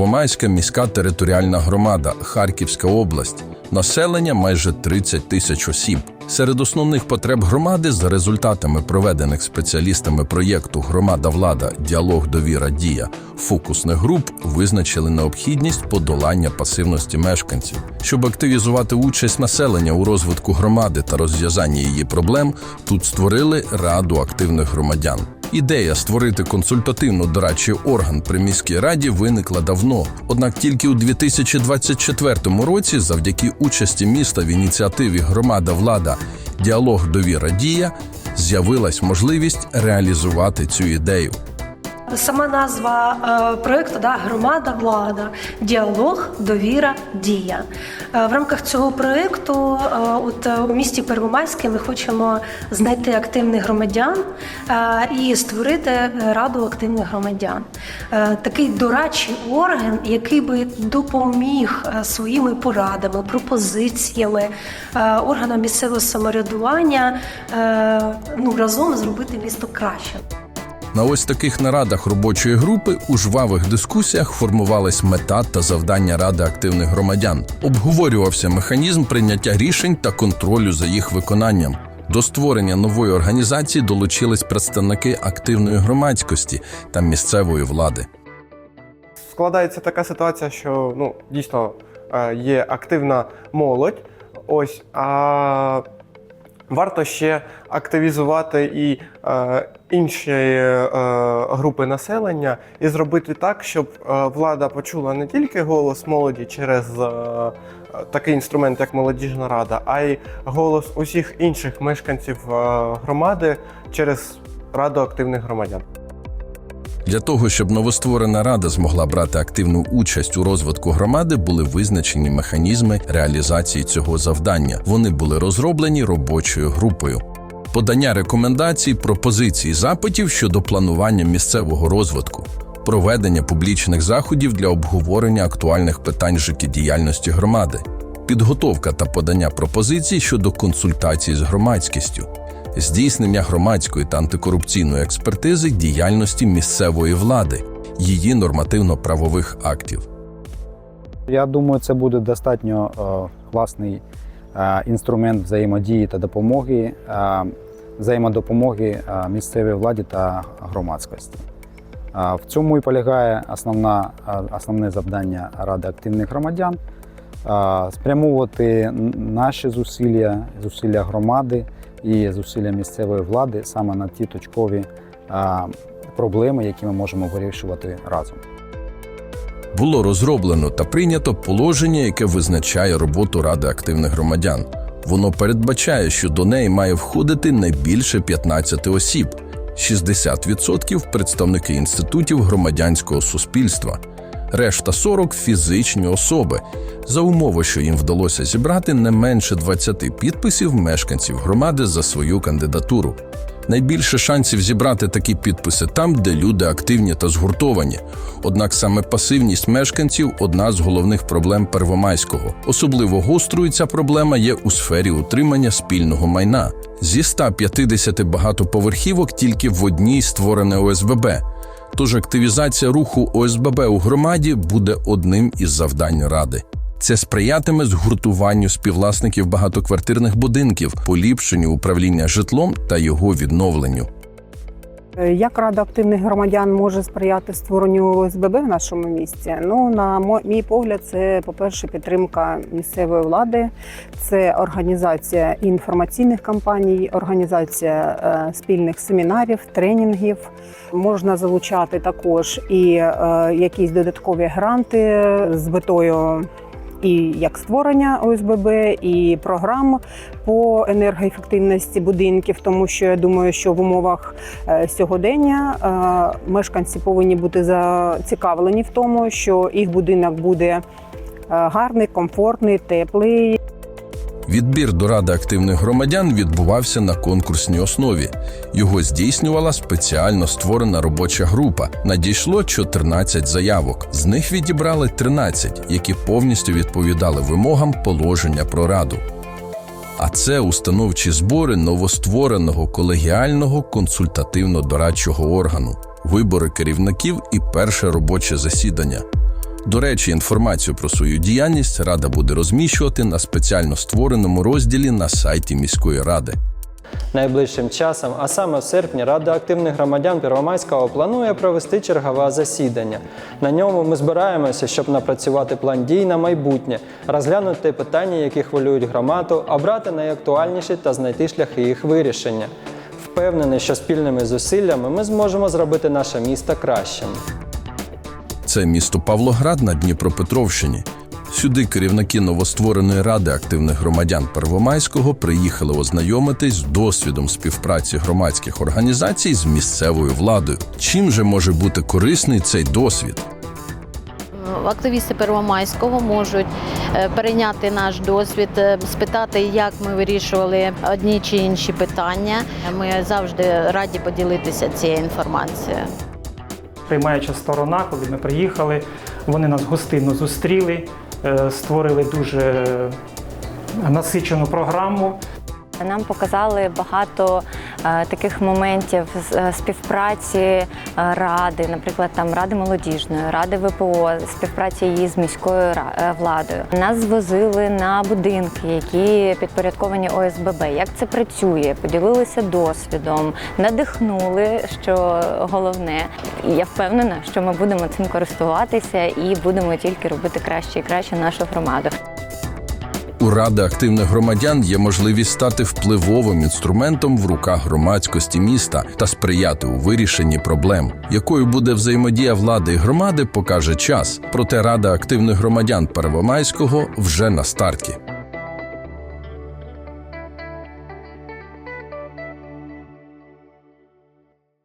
Первомайська міська територіальна громада, Харківська область. Населення майже 30 тисяч осіб. Серед основних потреб громади за результатами проведених спеціалістами проєкту Громада влада, діалог, довіра, дія фокусних груп визначили необхідність подолання пасивності мешканців. Щоб активізувати участь населення у розвитку громади та розв'язанні її проблем, тут створили Раду активних громадян. Ідея створити консультативно-дорадчий орган при міській раді виникла давно. Однак тільки у 2024 році, завдяки участі міста в ініціативі Громада влада діалог довіра дія з'явилась можливість реалізувати цю ідею. Сама назва е, проекту да, громада, влада, діалог, довіра, дія. Е, в рамках цього проекту, е, от у місті Первомайське, ми хочемо знайти активних громадян і створити раду активних громадян. Такий дорадчий орган, який би допоміг своїми порадами, пропозиціями органам місцевого самоврядування ну, разом зробити місто краще. На ось таких нарадах робочої групи у жвавих дискусіях формувалась мета та завдання Ради активних громадян. Обговорювався механізм прийняття рішень та контролю за їх виконанням. До створення нової організації долучились представники активної громадськості та місцевої влади. складається така ситуація, що ну, дійсно е, є активна молодь. Ось, а варто ще активізувати і е, інші е, групи населення і зробити так, щоб е, влада почула не тільки голос молоді через е, такий інструмент, як молодіжна рада, а й голос усіх інших мешканців е, громади через Раду активних громадян. Для того, щоб новостворена рада змогла брати активну участь у розвитку громади, були визначені механізми реалізації цього завдання. Вони були розроблені робочою групою. Подання рекомендацій, пропозицій, запитів щодо планування місцевого розвитку, проведення публічних заходів для обговорення актуальних питань життєдіяльності громади, підготовка та подання пропозицій щодо консультацій з громадськістю, здійснення громадської та антикорупційної експертизи діяльності місцевої влади, її нормативно-правових актів. Я думаю, це буде достатньо е, класний інструмент взаємодії та допомоги, е, взаємодопомоги е, місцевій владі та громадськості. Е, В цьому і полягає основна, е, основне завдання Ради активних громадян е, спрямовувати наші зусилля, зусилля громади і зусилля місцевої влади саме на ті точкові е, проблеми, які ми можемо вирішувати разом. Було розроблено та прийнято положення, яке визначає роботу Ради активних громадян. Воно передбачає, що до неї має входити не більше 15 осіб, 60% представники інститутів громадянського суспільства, решта 40 фізичні особи, за умови, що їм вдалося зібрати не менше 20 підписів мешканців громади за свою кандидатуру. Найбільше шансів зібрати такі підписи там, де люди активні та згуртовані. Однак саме пасивність мешканців одна з головних проблем Первомайського. Особливо гострою ця проблема є у сфері утримання спільного майна. Зі 150 багатоповерхівок тільки в одній створене ОСББ. Тож активізація руху ОСББ у громаді буде одним із завдань ради. Це сприятиме згуртуванню співвласників багатоквартирних будинків, поліпшенню управління житлом та його відновленню. Е, Як Рада активних громадян може сприяти створенню ОСББ в нашому місті? Ну, на мій погляд, це, по-перше, підтримка місцевої влади, це організація інформаційних кампаній, організація е, спільних семінарів, тренінгів. Можна залучати також і е, якісь додаткові гранти з метою. І як створення ОСББ, і програм по енергоефективності будинків, тому що я думаю, що в умовах е, сьогодення е, мешканці повинні бути зацікавлені в тому, що їх будинок буде е, гарний, комфортний, теплий. Відбір до Ради активних громадян відбувався на конкурсній основі. Його здійснювала спеціально створена робоча група. Надійшло 14 заявок. З них відібрали 13, які повністю відповідали вимогам положення про раду. А це установчі збори новоствореного колегіального консультативно-дорадчого органу, вибори керівників і перше робоче засідання. До речі, інформацію про свою діяльність рада буде розміщувати на спеціально створеному розділі на сайті міської ради. Найближчим часом, а саме в серпні, Рада активних громадян Первомайського планує провести чергове засідання. На ньому ми збираємося, щоб напрацювати план дій на майбутнє, розглянути питання, які хвилюють громаду, обрати найактуальніші та знайти шляхи їх вирішення. Впевнений, що спільними зусиллями ми зможемо зробити наше місто кращим. Це місто Павлоград на Дніпропетровщині. Сюди керівники новоствореної ради активних громадян Первомайського приїхали ознайомитись з досвідом співпраці громадських організацій з місцевою владою. Чим же може бути корисний цей досвід? Активісти Первомайського можуть е, перейняти наш досвід, е, спитати, як ми вирішували одні чи інші питання. Ми завжди раді поділитися цією інформацією. Приймаюча сторона, коли ми приїхали, вони нас гостинно зустріли, е, створили дуже насичену програму. Нам показали багато таких моментів е, співпраці е, ради, наприклад, там ради молодіжної, ради ВПО, співпраці її з міською е, владою. Нас звозили на будинки, які підпорядковані ОСББ. Як це працює? Поділилися досвідом, надихнули, що головне. Я впевнена, що ми будемо цим користуватися і будемо тільки робити краще і краще нашу громаду. У ради активних громадян є можливість стати впливовим інструментом в руках громадськості міста та сприяти у вирішенні проблем. Якою буде взаємодія влади і громади, покаже час. Проте рада активних громадян Первомайського вже на старті.